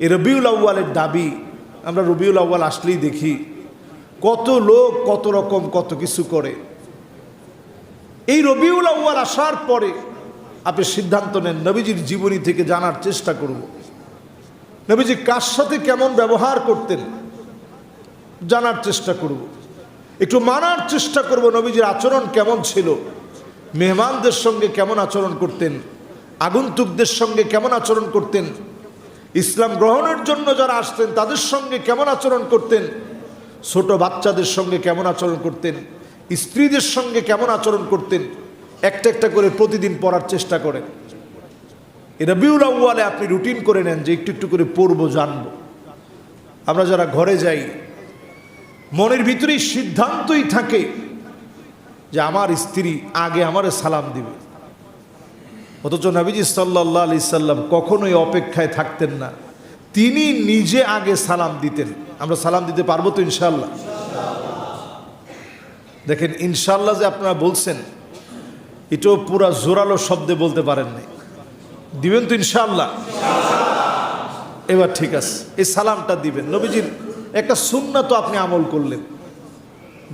এই রবিউল আউ্বালের দাবি, আমরা রবিউল আউ্বাল আসলেই দেখি, কত লোক কত রকম কত কিছু করে। এই রবিউল আউ্বাল আসার পরে আপনি সিদ্ধান্ত নেন, নবীজির জীবনী থেকে জানার চেষ্টা করব। নবীজি কার সাথে কেমন ব্যবহার করতেন জানার চেষ্টা করব। একটু মানার চেষ্টা করব, নবীজির আচরণ কেমন ছিল, মেহমানদের সঙ্গে কেমন আচরণ করতেন, আগন্তুকদের সঙ্গে কেমন আচরণ করতেন ইসলাম গ্রহণের জন্য যারা আসতেন, তাদের সঙ্গে কেমন আচরণ করতেন? ছোট বাচ্চাদের সঙ্গে কেমন আচরণ করতেন? স্ত্রীদের সঙ্গে কেমন আচরণ করতেন? একটা একটা করে প্রতিদিন পড়ার চেষ্টা করেন। এটা আউ্বালে আপনি রুটিন করে নেন যে একটু একটু করে পড়ব, জানব। আমরা যারা ঘরে যাই, মনের ভিতরেই সিদ্ধান্তই থাকে যে আমার স্ত্রী আগে আমারে সালাম দিবে। অথচ নবীজি সাল্লাহ আলি সাল্লাম কখনোই অপেক্ষায় থাকতেন না। তিনি নিজে আগে সালাম দিতেন। আমরা সালাম দিতে পারব তো ইনশাল্লাহ দেখেন ইনশাল্লাহ যে আপনারা বলছেন, এটাও পুরা জোরালো শব্দে বলতে পারেন নাই দিবেন তো ইনশাল্লাহ এবার ঠিক আছে, এই সালামটা দিবেন। নবীজির একটা সুন্না তো আপনি আমল করলেন।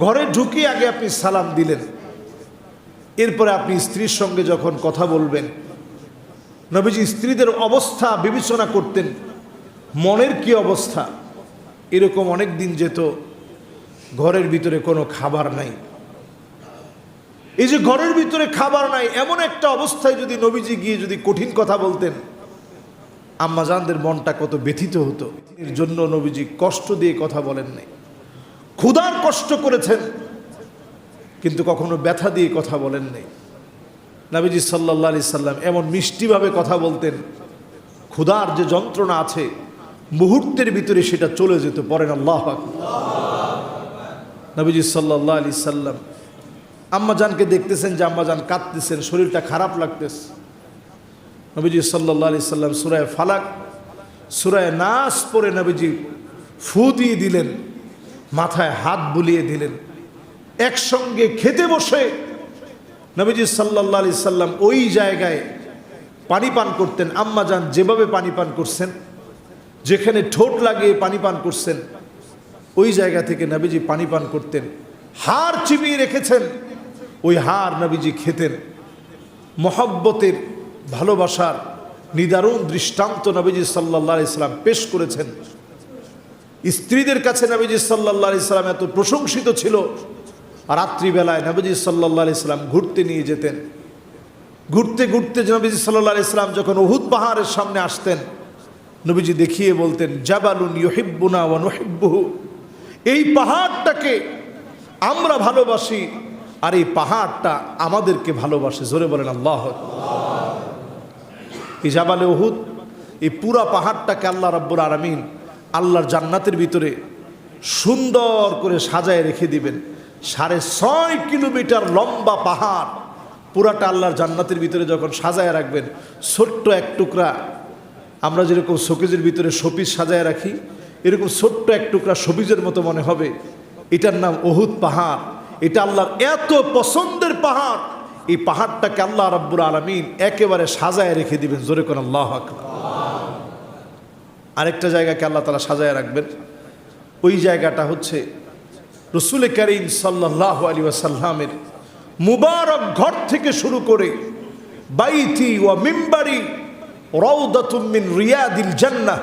ঘরে ঢুকিয়ে আগে আপনি সালাম দিলেন। এরপরে আপনি স্ত্রীর সঙ্গে যখন কথা বলবেন, নবীজি স্ত্রীদের অবস্থা বিবেচনা করতেন, মনের কি অবস্থা? এরকম অনেক দিন যেত, ঘরের ভিতরে কোনো খাবার নাই। এই যে ঘরের ভিতরে খাবার নাই, এমন একটা অবস্থায় যদি নবীজি গিয়ে যদি কঠিন কথা বলতেন, আম্মাজানদের মনটা কত ব্যথিত হতো। এর জন্য নবীজি কষ্ট দিয়ে কথা বলেন নাই। ক্ষুধার কষ্ট করেছেন। কিন্তু কখনো ব্যথা দিয়ে কথা বলেন নাই। নাবিজি সাল্লাহ আলি সাল্লাম এমন মিষ্টিভাবে কথা বলতেন ক্ষুধার যে যন্ত্রণা আছে, মুহূর্তের ভিতরে সেটা চলে যেত পরেন আল্লাহ নবীজি সাল্লাহ আলি সাল্লাম আম্মাজানকে দেখতেছেন যে আম্মাজান কাঁদতেছেন, শরীরটা খারাপ লাগতেছে। নবীজি সাল্লাহ আলি সাল্লাম সুরায় ফালাক, সুরায় নাস পরে নবীজি ফু দিয়ে দিলেন, মাথায় হাত বুলিয়ে দিলেন। একসঙ্গে খেতে বসে নবীজি সাল্লাহ আলি সাল্লাম ওই জায়গায় পানি পান করতেন। আম্মা যান যেভাবে পানি পান করছেন, যেখানে ঠোঁট লাগিয়ে পানি পান করছেন, ওই জায়গা থেকে নবীজি পানি পান করতেন। হাড় চিবিয়ে রেখেছেন, ওই হাড় নবীজি খেতেন। মহব্বতের, ভালোবাসার নিদারুণ দৃষ্টান্ত নবীজি সাল্লাহ ইসলাম পেশ করেছেন। স্ত্রীদের কাছে নবীজি সাল্লাহ ইসলাম এত প্রশংসিত ছিল রাত্রিবেলায় নবীজি সাল্লাহ ইসলাম ঘুরতে নিয়ে যেতেন। ঘুরতে ঘুরতে নবীজি সাল্লাহ ইসলাম যখন উহুদ পাহাড়ের সামনে আসতেন, নবীজি দেখিয়ে বলতেন, জাবালুন ইহিব্বুনা ওয়া নুহিব্বুহু। এই পাহাড়টাকে আমরা ভালোবাসি, আর এই পাহাড়টা আমাদেরকে ভালোবাসে। জোরে বলেন, আল্লাহ এই জাবালে উহুদ, এই পুরা পাহাড়টাকে আল্লাহ রাব্বুর আরামিন আল্লাহর জান্নাতের ভিতরে সুন্দর করে সাজায় রেখে দিবেন। সাড়ে ছয় কিলোমিটার লম্বা পাহাড়। পুরাটা আল্লাহর জান্নাতের ভিতরে যখন সাজায় রাখবেন, ছোট্ট এক টুকরা, আমরা যেরকম শোকেজের ভিতরে শপিস সাজায় রাখি, এরকম ছোট্ট এক টুকরা সবিজের মতো মনে হবে। এটার নাম অহুদ পাহাড়। এটা আল্লাহর এত পছন্দের পাহাড়। এই পাহাড়টাকে আল্লাহ রাব্বুর আলমিন একেবারে সাজায় রেখে দিবেন। জোরে কোন আল্লাহ আরেকটা জায়গাকে আল্লাহ তালা সাজায় রাখবেন। ওই জায়গাটা হচ্ছে রসুল করিম সাল্লাহ আলী ওয়াসাল্লামের মুবারক ঘর থেকে শুরু করে বাইথি ও মিম্বারি রৌদাতুমিন রিয়াদিল জান্নাহ,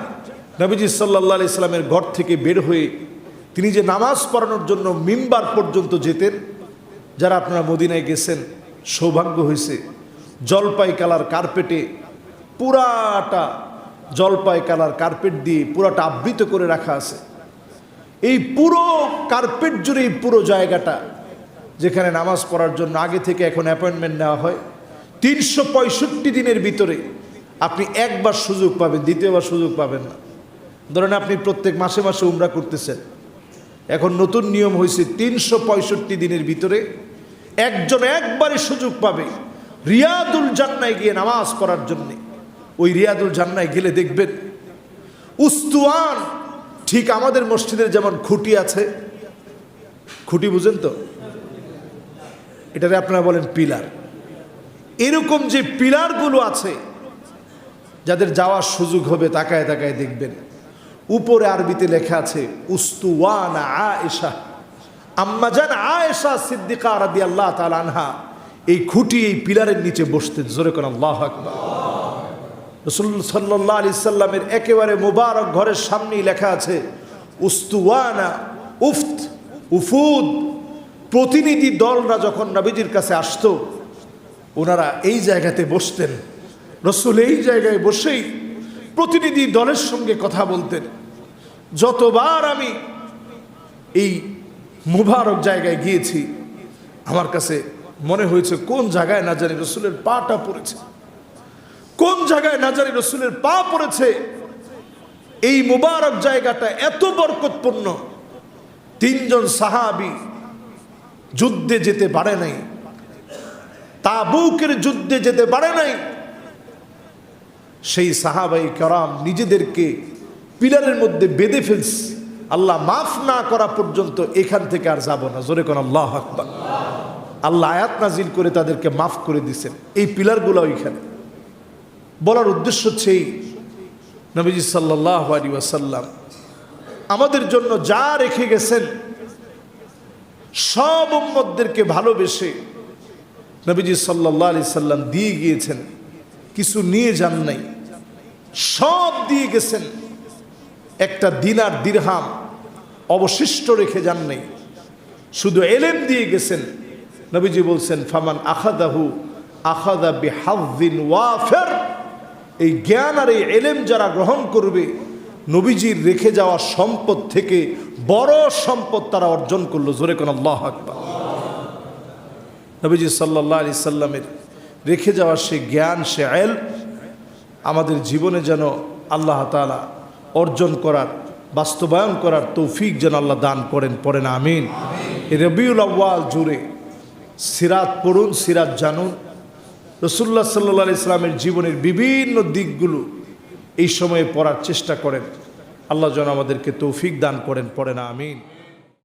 নবীজি সাল্লাহ আলি সাল্লামের ঘর থেকে বের হয়ে তিনি যে নামাজ পড়ানোর জন্য মিম্বার পর্যন্ত যেতেন, যারা আপনারা মদিনায় গেছেন, সৌভাগ্য হয়েছে। জলপাই কালার কার্পেটে পুরাটা জলপাই কালার কার্পেট দিয়ে পুরাটা আবৃত করে রাখা আছে। এই পুরো কার্পেট জুড়ে এই পুরো জায়গাটা, যেখানে নামাজ পড়ার জন্য আগে থেকে এখন অ্যাপয়েন্টমেন্ট নেওয়া হয়, তিনশো পঁয়ষট্টি দিনের ভিতরে আপনি একবার সুযোগ পাবেন, দ্বিতীয়বার সুযোগ পাবেন না। ধরেন আপনি প্রত্যেক মাসে মাসে উমরা করতেছেন, এখন নতুন নিয়ম হয়েছে তিনশো পঁয়ষট্টি দিনের ভিতরে একজন একবারে সুযোগ পাবে রিয়াদুল জান্নায় গিয়ে নামাজ পড়ার জন্যে। ওই রিয়াদুল জান্নায় গেলে দেখবেন, উস্তুয়ান ঠিক আমাদের মসজিদের যেমন খুঁটি আছে, খুঁটি বুঝেন তো? এটারে আপনারা বলেন পিলার। এরকম যে পিলারগুলো আছে, যাদের যাওয়ার সুযোগ হবে তাকায় তাকায় দেখবেন। উপরে আরবিতে লেখা আছে, উস্তুওয়ানা আয়েশা। আম্মাজান আয়েশা সিদ্দিকা রাদি আল্লাহ আনহা, এই খুঁটি এই পিলারের নিচে বসতেন জোরে কোন আল্লাহ আকবার। রসুল সাল্লাহ আলি সাল্লামের একেবারে মুবারক ঘরের সামনেই লেখা আছে, উস্তুয়ানা, উফত, উফুদ। প্রতিনিধি দলরা যখন নবীজির কাছে আসতো, ওনারা এই জায়গাতে বসতেন, রসুল এই জায়গায় বসেই প্রতিনিধি দলের সঙ্গে কথা বলতেন। যতবার আমি এই মুবারক জায়গায় গিয়েছি, আমার কাছে মনে হয়েছে কোন জায়গায় না জানি রসুলের পাটা পড়েছে। কোন জায়গায় নাজারি রসুলের পা পড়েছে? এই মুবারক জায়গাটা এত বরকতপূর্ণ। তিনজন সাহাবি যুদ্ধে যেতে পারে নাই। তাবুকের যুদ্ধে যেতে পারে নাই। সেই সাহাবাই কারাম নিজেদেরকে পিলারের মধ্যে বেঁধে ফেলছে। আল্লাহ মাফ না করা পর্যন্ত এখান থেকে আর যাব না। জোরে কোন আল্লাহ আকবার। আল্লাহ আয়াত নাজিল করে তাদেরকে মাফ করে দিছেন এই পিলারগুলো ওইখানে। বলার উদ্দেশ্য হচ্ছে এই নবীজি সাল্লাহ আলী ওয়াসাল্লাম আমাদের জন্য যা রেখে গেছেন, সব উম্মতদেরকে ভালোবেসে নবীজি সাল্লাহ আলি সাল্লাম দিয়ে গিয়েছেন। কিছু নিয়ে যান নাই, সব দিয়ে গেছেন। একটা দিনার দিরহাম অবশিষ্ট রেখে যান নাই। শুধু এলেম দিয়ে গেছেন। নবীজি বলছেন, ফামান আখাদাহু আখাদা বিহাদ্দিন ওয়াফের। এই জ্ঞান আর এই এলেম যারা গ্রহণ করবে, নবীজির রেখে যাওয়া সম্পদ থেকে বড় সম্পদ তারা অর্জন করল। জোরে কোন আল্লাহ আকবার। নবীজি সাল্লাহ আলি সাল্লামের রেখে যাওয়া সে জ্ঞান, সে আয়েল আমাদের জীবনে যেন আল্লাহ তালা অর্জন করার, বাস্তবায়ন করার তৌফিক যেন আল্লাহ দান করেন, পড়েন, আমিন। রবিউল আব্বাল জুড়ে সিরাত পড়ুন, সিরাত জানুন। রসুল্লাহ সাল্লা ইসলামের জীবনের বিভিন্ন দিকগুলো এই সময়ে পড়ার চেষ্টা করেন। আল্লাহ যেন আমাদেরকে তৌফিক দান করেন পড়েন আমিন।